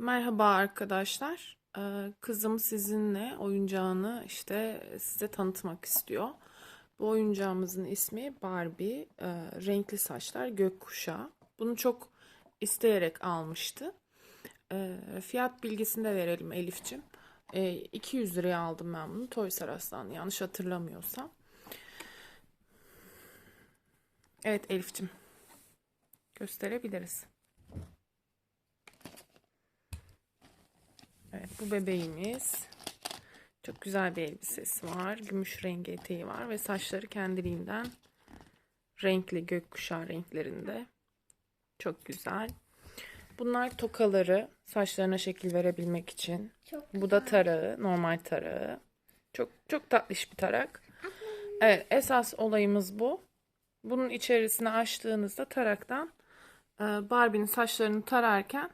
Merhaba arkadaşlar. Ee, Kızım sizinle oyuncağını işte size tanıtmak istiyor. Bu oyuncağımızın ismi Barbie. Ee, Renkli saçlar gökkuşağı. Bunu çok isteyerek almıştı. Ee, Fiyat bilgisini de verelim Elif'cim. Ee, 200 liraya aldım ben bunu Toys R yanlış hatırlamıyorsam. Evet Elif'cim. Gösterebiliriz. Evet bu bebeğimiz. Çok güzel bir elbisesi var. Gümüş rengi eteği var ve saçları kendiliğinden renkli gökkuşağı renklerinde. Çok güzel. Bunlar tokaları saçlarına şekil verebilmek için. Çok Bu da tarağı, normal tarağı. Çok çok tatlış bir tarak. Evet, esas olayımız bu. Bunun içerisine açtığınızda taraktan e, Barbie'nin saçlarını tararken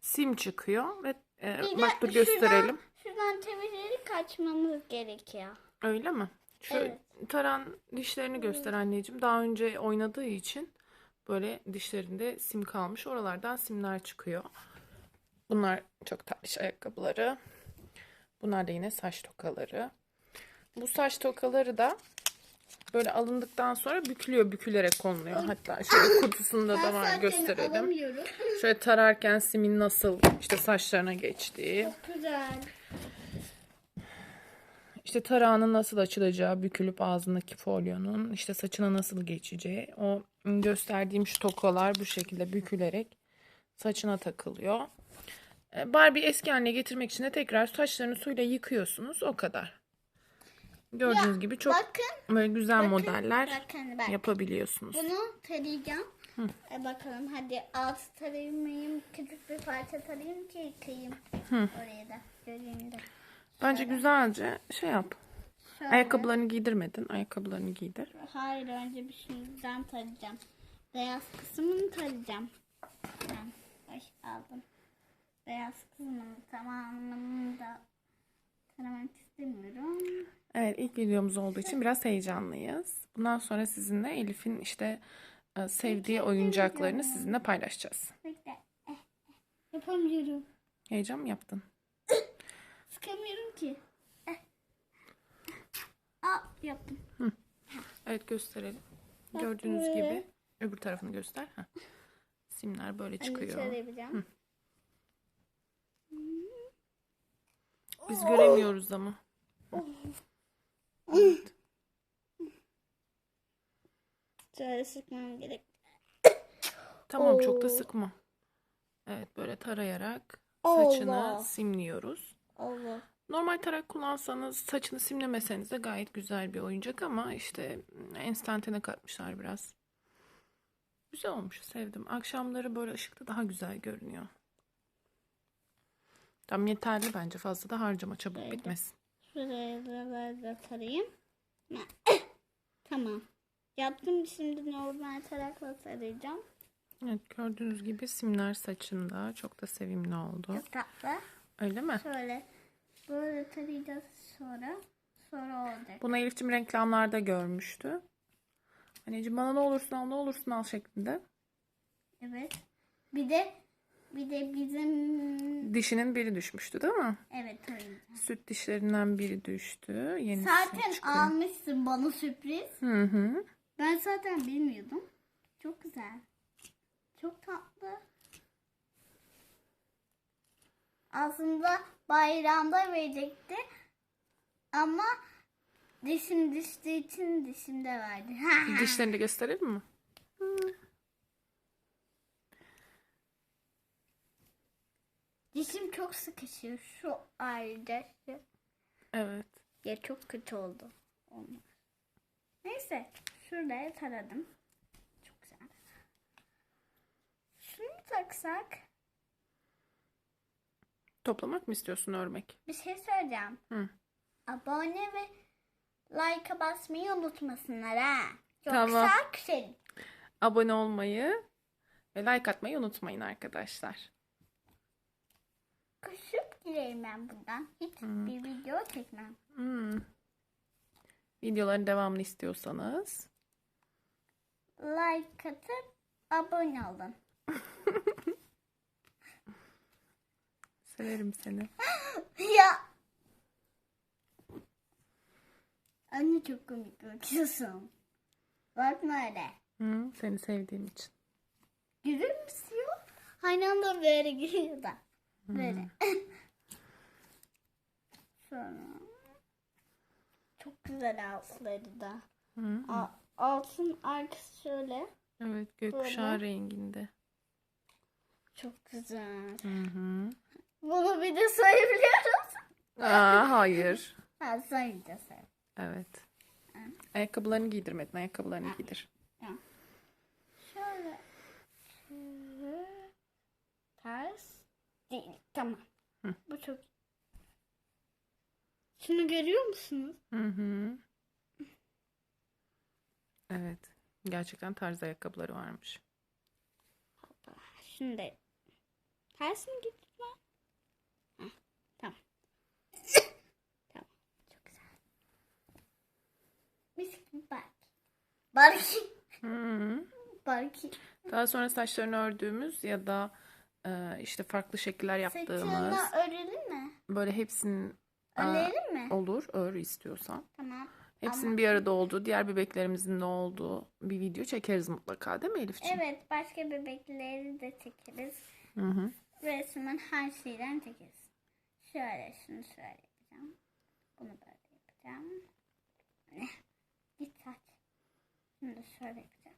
sim çıkıyor ve e, Bir de bak dur gösterelim. Şuradan çevirerek kaçmamız gerekiyor. Öyle mi? Şu Evet. taran dişlerini göster anneciğim. Daha önce oynadığı için böyle dişlerinde sim kalmış. Oralardan simler çıkıyor. Bunlar çok tatlış ayakkabıları. Bunlar da yine saç tokaları. Bu saç tokaları da böyle alındıktan sonra bükülüyor, bükülerek konuluyor. Hatta şöyle kutusunda da var gösterelim. Şöyle tararken simin nasıl işte saçlarına geçtiği. Çok güzel. İşte tarağının nasıl açılacağı, bükülüp ağzındaki folyonun işte saçına nasıl geçeceği. O gösterdiğim şu tokalar bu şekilde bükülerek saçına takılıyor. E, Barbie eski haline getirmek için de tekrar saçlarını suyla yıkıyorsunuz. O kadar. Gördüğünüz gibi çok Bakın. böyle güzel modeller Bakın bak. yapabiliyorsunuz. Bunu tarayacağım. E bakalım hadi altı tarayamayayım. Küçük bir parça tarayayım ki yıkayayım. Oraya da göreyim de. Bence güzelce şey yap. Şöyle. Ayakkabılarını giydirmedin. Ayakkabılarını giydir. Hayır önce bir şuradan tarayacağım. Beyaz kısmını tarayacağım. Ben baş aldım. Beyaz kısmını tamamını da taramak istemiyorum. Evet ilk videomuz olduğu için biraz heyecanlıyız. Bundan sonra sizinle Elif'in işte e, sevdiği oyuncaklarını sizinle paylaşacağız. Eh, eh. Yapamıyorum. Heyecan mı yaptın? Sıkamıyorum ki. Eh. Aa yaptım. Evet gösterelim. Gördüğünüz gibi öbür tarafını göster. Heh. Simler böyle çıkıyor. şöyle yapacağım. Biz göremiyoruz ama. Evet. Şöyle sıkmam gerek. Tamam çok da Oo. sıkma. Evet böyle tarayarak Allah. saçını simliyoruz. Allah. Normal tarak kullansanız saçını simlemeseniz de gayet güzel bir oyuncak ama işte enstantane katmışlar biraz. Güzel olmuş sevdim. Akşamları böyle ışıkta daha güzel görünüyor. Tam yeterli bence fazla da harcama çabuk Evet. bitmesin. Şuraya da tarayayım. tamam. Yaptım şimdi normal tarakla tarayacağım. Evet gördüğünüz gibi simler saçında çok da sevimli oldu. Çok tatlı. Öyle mi? Şöyle böyle tarayacağız sonra. Sonra olacak. Bunu Elif'cim reklamlarda görmüştü. Anneciğim bana ne olursun al ne olursun al şeklinde. Evet. Bir de bir de bizim Dişinin biri düşmüştü değil mi? evet tarayacağım. Süt dişlerinden biri düştü. Yenisi Zaten çıkıyor. almışsın bana sürpriz. Hı hı. Ben zaten bilmiyordum. Çok güzel. Çok tatlı. Aslında bayramda verecekti. Ama dişim düştüğü için dişimde verdi. Dişlerini de gösterelim mi? Dişim çok sıkışıyor. Şu ayrıca. Evet. Ya çok kötü oldu. Neyse. Şuraya taradım. Çok güzel. Şunu taksak. Toplamak mı istiyorsun örmek? Bir şey söyleyeceğim. Hı. Abone ve like'a basmayı unutmasınlar ha. Yoksa Tamam. küserim. Abone olmayı ve like atmayı unutmayın arkadaşlar. Küsüp gireyim ben buradan. Hiç bir video çekmem. Hmm. Videoların devamını istiyorsanız Like atıp abone olun. Severim seni. Ya. Anne çok komik bakıyorsun. Bakma öyle. Hı, seni sevdiğim için. Gülümsüyor. Aynı anda böyle gülüyor da. Böyle. Sonra. Çok güzel altları da. Hı. Altın arkası şöyle. Evet gökkuşağı Böyle. renginde. Çok güzel. Hı hı. Bunu bir de sayabiliyoruz. Aa, hayır. Ha sayınca say. Evet. Ayakkabılarını giydirmedin. Ayakkabılarını giydir. Şöyle. Şöyle. Ters. Değil. Tamam. Hı. Bu çok. Şunu görüyor musunuz? Hı hı. Evet. Gerçekten tarz ayakkabıları varmış. Şimdi. Ters mi gitme? Heh, Tamam. tamam. Çok güzel. Mis gibi Barki. Barki. Barki. Daha sonra saçlarını ördüğümüz ya da e, işte farklı şekiller yaptığımız Saçını örelim mi? böyle hepsinin e, Örelim mi? olur ör istiyorsan. Tamam. Hepsinin bir arada olduğu, diğer bebeklerimizin de olduğu bir video çekeriz mutlaka değil mi Elifciğim? Evet. Başka bebekleri de çekeriz. Hı hı. Resmen her şeyden çekeriz. Şöyle şunu şöyle yapacağım. Bunu böyle yapacağım. Git saç. Şunu da şöyle yapacağım.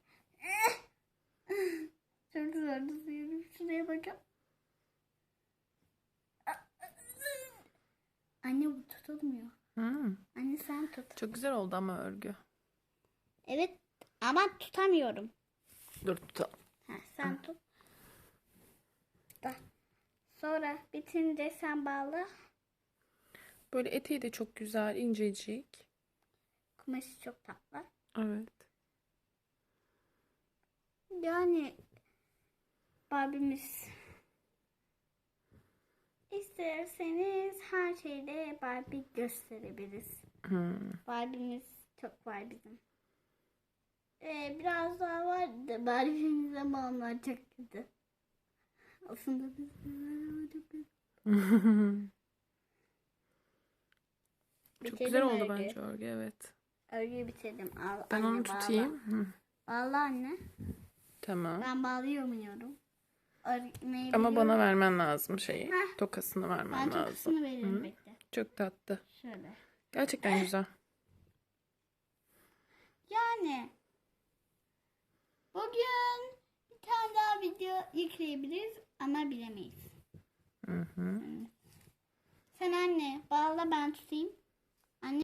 Çok zor tutuyorum. Şuraya bakın. Anne bu tutulmuyor. Hı. Anne sen tut. Çok güzel oldu ama örgü. Evet ama tutamıyorum. Dur tutalım. Ha, sen tut. Da. Sonra bitince sen bağla. Böyle eteği de çok güzel, incecik. Kumaşı çok tatlı. Evet. Yani Barbie'miz isterseniz her şeyde Barbie gösterebiliriz. Hı. Barbie'miz çok var bizim. Ee, biraz daha vardı Barbie'miz ama onlar çok kötü. Aslında biz çok kötü. Çok güzel oldu örgüyü. bence örgü evet. Örgüyü bitirdim. Al, Ben anne, onu bağla. tutayım. Hı. Bağla anne. Tamam. Ben bağlayamıyorum. Örmeyi Ama bana vermen lazım şeyi. Heh. Tokasını Ben vermen lazım. tokasını veririm bekle. Çok tatlı. Şöyle. Gerçekten güzel. Yani bugün bir tane daha video yükleyebiliriz ama bilemeyiz. Hı hı. Sen anne bağla ben tutayım. Anne